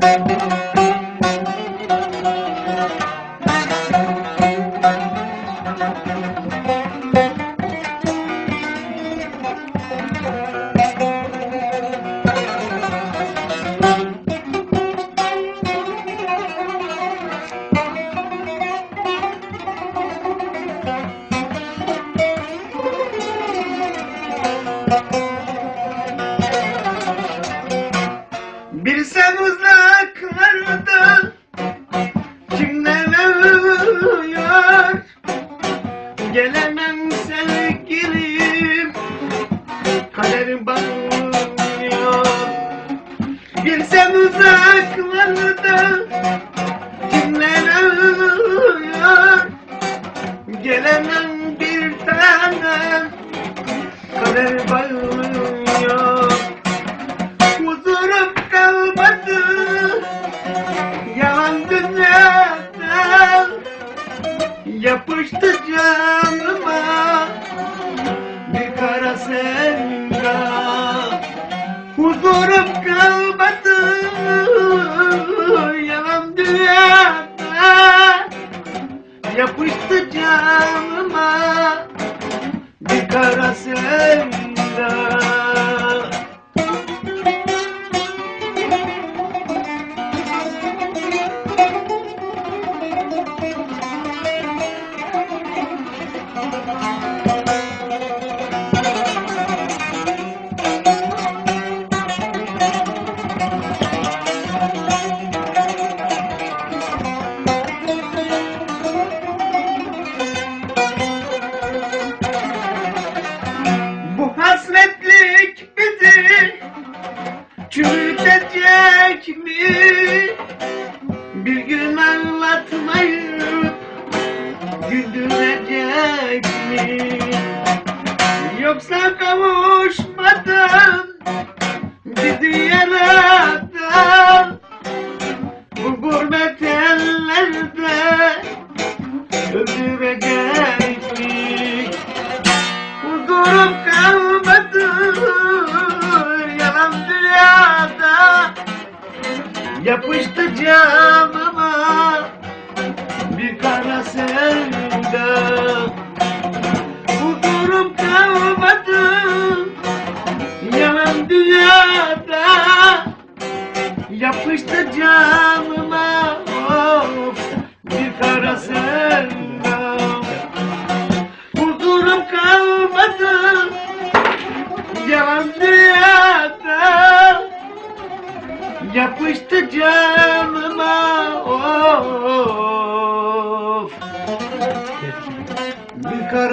Kimler ölüyor Gelemem sevgilim kaderim bağlıyor. Bir sen uzaklarda kimler ölüyor? Gelemem bir tanem kader bağlıyor Yapıştı canıma Bir kara sevda. Huzurum kalmadı Yalan dünyada Yapıştı canıma Bir kara sevda çürütecek mi? Bir gün anlatmayıp güldürecek mi? Yoksa kavuşmadan gidiyor adam Bu gurbet ellerde öldürecek mi? Huzurum kalmadı yalan dünyada Yapıştı canıma bir kara sevda. Huzurum kalmadı yalan dünyada. Yapıştı canıma of bir kara sevda. Huzurum kalmadı Yalan dünyada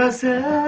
of Bir kara sevda